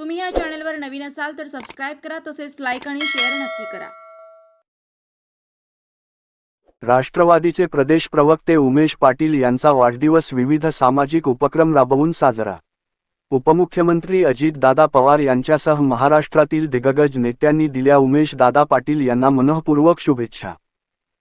तुम्ही या चॅनलवर नवीन असाल तर सबस्क्राईब करा तसेच लाईक आणि शेअर नक्की करा. राष्ट्रवादीचे प्रदेश प्रवक्ते उमेश पाटील यांचा वाढदिवस विविध सामाजिक उपक्रम राबवून साजरा. उपमुख्यमंत्री अजितदादा पवार यांच्यासह महाराष्ट्रातील दिग्गज नेत्यांनी दिल्या उमेश दादा पाटील यांना मनःपूर्वक शुभेच्छा.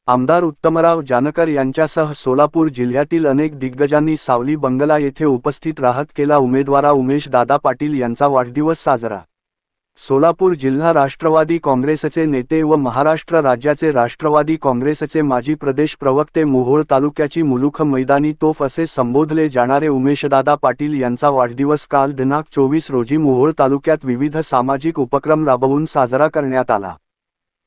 आमदार उत्तमराव जानकर यांच्यासह सोलापूर जिल्ह्यातील अनेक दिग्गजांनी सावली बंगला येथे उपस्थित राहत केला उमेदवारा उमेश दादा पाटील यांचा वाढदिवस साजरा. सोलापूर जिल्हा राष्ट्रवादी काँग्रेसचे नेते व महाराष्ट्र राज्याचे राष्ट्रवादी काँग्रेसचे माजी प्रदेश प्रवक्ते मोहोळ तालुक्याची मुलुख मैदानी तोफ असे संबोधले जाणारे उमेशदादा पाटील यांचा वाढदिवस काल दिनांक चोवीस रोजी मोहोळ तालुक्यात विविध सामाजिक उपक्रम राबवून साजरा करण्यात आला.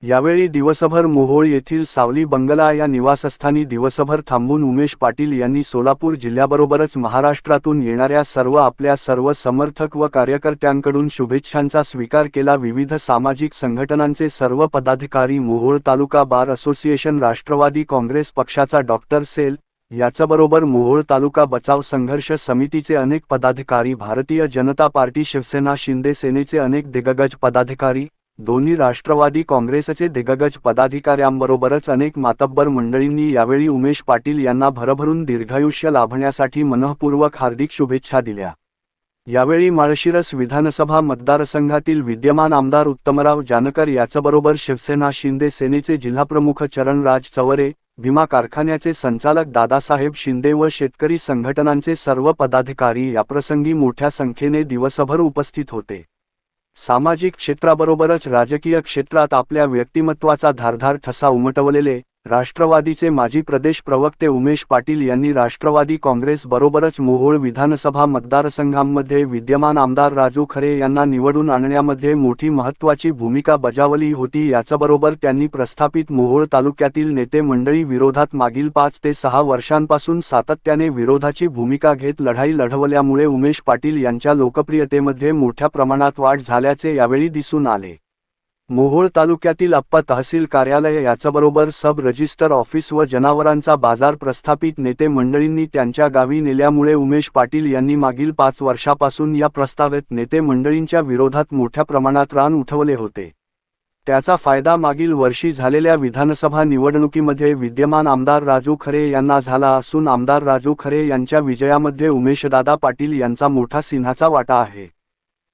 यावेळी दिवसभर मोहोळ येथील सावली बंगला या निवासस्थानी दिवसभर थांबून उमेश पाटील यांनी सोलापूर जिल्ह्याबरोबरच महाराष्ट्रातून येणाऱ्या सर्व आपल्या सर्व समर्थक व कार्यकर्त्यांकडून शुभेच्छांचा स्वीकार केला. विविध सामाजिक संघटनांचे सर्व पदाधिकारी मोहोळ तालुका बार असोसिएशन राष्ट्रवादी काँग्रेस पक्षाचा डॉक्टर सेल याचबरोबर मोहोळ तालुका बचाव संघर्ष समितीचे अनेक पदाधिकारी भारतीय जनता पार्टी शिवसेना शिंदे सेनेचे अनेक दिग्गज पदाधिकारी दोन्ही राष्ट्रवादी काँग्रेसचे दिग्गज पदाधिकाऱ्यांबरोबरच अनेक मातब्बर मंडळींनी यावेळी उमेश पाटील यांना भरभरून दीर्घायुष्य लाभण्यासाठी मनःपूर्वक हार्दिक शुभेच्छा दिल्या. यावेळी माळशिरस विधानसभा मतदारसंघातील विद्यमान आमदार उत्तमराव जानकर याचबरोबर शिवसेना शिंदे सेनेचे जिल्हाप्रमुख चरणराज चवरे भीमा कारखान्याचे संचालक दादासाहेब शिंदे व शेतकरी संघटनांचे सर्व पदाधिकारी याप्रसंगी मोठ्या संख्येने दिवसभर उपस्थित होते. सामाजिक क्षेत्राबरोबरच राजकीय क्षेत्रात आपल्या व्यक्तिमत्वाचा धारधार ठसा उमटवलेले राष्ट्रवादीचे माजी प्रदेश प्रवक्ते उमेश पाटील यांनी राष्ट्रवादी काँग्रेस बरोबरच मोहोळ विधानसभा मतदारसंघांमध्ये विद्यमान आमदार राजू खरे यांना निवडून आणण्यामध्ये मोठी महत्त्वाची भूमिका बजावली होती. याचबरोबर त्यांनी प्रस्थापित मोहोळ तालुक्यातील नेते मंडळी विरोधात मागील पाच ते सहा वर्षांपासून सातत्याने विरोधाची भूमिका घेत लढाई लढवल्यामुळे उमेश पाटील यांच्या लोकप्रियतेमध्ये मोठ्या प्रमाणात वाढ झाल्याचे यावेळी दिसून आले. मोहोळ तालुक्यातील अप्पा तहसील कार्यालय याच्याबरोबर सब रजिस्टर ऑफिस व जनावरांचा बाजार प्रस्थापित नेते मंडळींनी त्यांच्या गावी नेल्यामुळे उमेश पाटील यांनी मागील पाच वर्षापासून या प्रस्तावित नेते मंडळींच्या विरोधात मोठ्या प्रमाणात रान उठवले होते. त्याचा फायदा मागील वर्षी झालेल्या विधानसभा निवडणुकीमध्ये विद्यमान आमदार राजू खरे यांना झाला असून आमदार राजू खरे यांच्या विजयामध्ये उमेशदादा पाटील यांचा मोठा सिंहाचा वाटा आहे.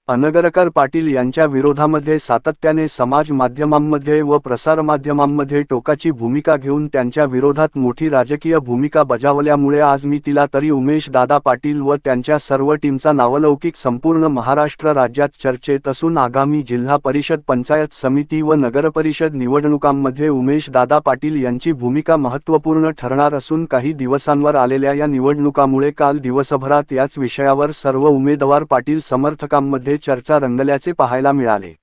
अनगरकर पाटील यांच्या विरोधामध्ये सातत्याने समाज माध्यमांमध्ये व प्रसारमाध्यमांमध्ये टोकाची भूमिका घेऊन त्यांच्या विरोधात मोठी राजकीय भूमिका बजावल्यामुळे आज मी तिला तरी उमेश दादा पाटील व त्यांच्या सर्व टीमचा नावलौकिक संपूर्ण महाराष्ट्र राज्यात चर्चेत असून आगामी जिल्हा परिषद पंचायत समिती व नगरपरिषद निवडणुकांमध्ये उमेश दादा पाटील यांची भूमिका महत्त्वपूर्ण ठरणार असून काही दिवसांवर आलेल्या या निवडणुकामुळे काल दिवसभरात याच विषयावर सर्व उमेदवार पाटील समर्थकांमध्ये चर्चा रंगल्याचे पाहायला मिळाले.